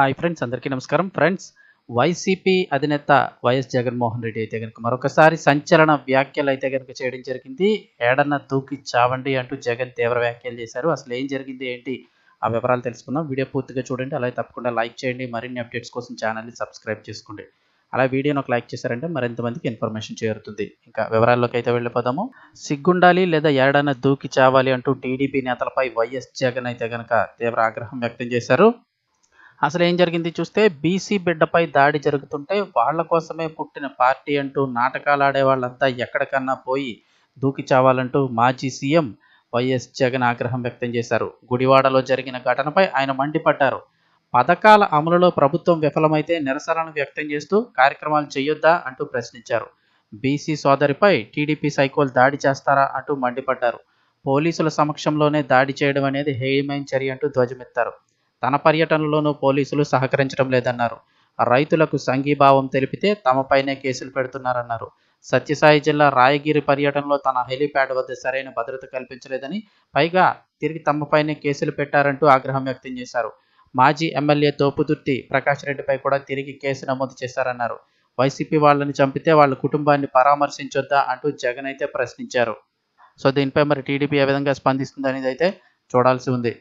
Hi friends అందరికీ నమస్కారం. Friends YCP అధినేత వైఎస్ జగన్మోహన్ రెడ్డి అయితే కనుక మరొకసారి సంచలన వ్యాఖ్యలు అయితే కనుక చేయడం జరిగింది. ఏడన్న దూకి చావండి అంటూ జగన్ తీవ్ర వ్యాఖ్యలు చేశారు. అసలు ఏం జరిగింది ఏంటి ఆ వివరాలు తెలుసుకుందాం. వీడియో పూర్తిగా చూడండి. అలాగే తప్పకుండా లైక్ చేయండి. మరిన్ని అప్డేట్స్ కోసం ఛానల్ని సబ్స్క్రైబ్ చేసుకోండి. అలా వీడియోని ఒక లైక్ చేశారంటే మరింత మందికి ఇన్ఫర్మేషన్ చేరుతుంది. ఇంకా వివరాల్లోకి అయితే వెళ్ళిపోదాము. సిగ్గుండాలి లేదా ఏడన్న దూకి చావాలి అంటూ టీడీపీ నేతలపై వైఎస్ జగన్ అయితే కనుక తీవ్ర ఆగ్రహం వ్యక్తం చేశారు. అసలు ఏం జరిగింది చూస్తే బీసీ బిడ్డపై దాడి జరుగుతుంటే వాళ్ళ కోసమే పుట్టిన పార్టీ అంటూ నాటకాలు ఆడే వాళ్ళంతా ఎక్కడికన్నా పోయి దూకి చావాలంటూ మాజీ సీఎం వైఎస్ జగన్ ఆగ్రహం వ్యక్తం చేశారు. గుడివాడలో జరిగిన ఘటనపై ఆయన మండిపడ్డారు. పథకాల అమలులో ప్రభుత్వం విఫలమైతే నిరసనను వ్యక్తం చేస్తూ కార్యక్రమాలు చేయొద్దా అంటూ ప్రశ్నించారు. బీసీ సోదరిపై టీడీపీ సైకోలు దాడి చేస్తారా అంటూ మండిపడ్డారు. పోలీసుల సమక్షంలోనే దాడి చేయడం అనేది హేయమైన చర్య అంటూ ధ్వజమెత్తారు. తన పర్యటనలోనూ పోలీసులు సహకరించడం లేదన్నారు. రైతులకు సంఘీభావం తెలిపితే తమపైనే కేసులు పెడుతున్నారన్నారు. సత్యసాయి జిల్లా రాయగిరి పర్యటనలో తన హెలీప్యాడ్ వద్ద సరైన భద్రత కల్పించలేదని పైగా తిరిగి తమపైనే కేసులు పెట్టారంటూ ఆగ్రహం వ్యక్తం చేశారు. మాజీ ఎమ్మెల్యే తోపుదుర్తి ప్రకాష్ రెడ్డిపై కూడా తిరిగి కేసు నమోదు చేశారన్నారు. వైసీపీ వాళ్ళని చంపితే వాళ్ళ కుటుంబాన్ని పరామర్శించొద్దా అంటూ జగన్ అయితే ప్రశ్నించారు. సో దీనిపై మరి టీడీపీ ఏ విధంగా స్పందిస్తుంది అనేది అయితే చూడాల్సి ఉంది.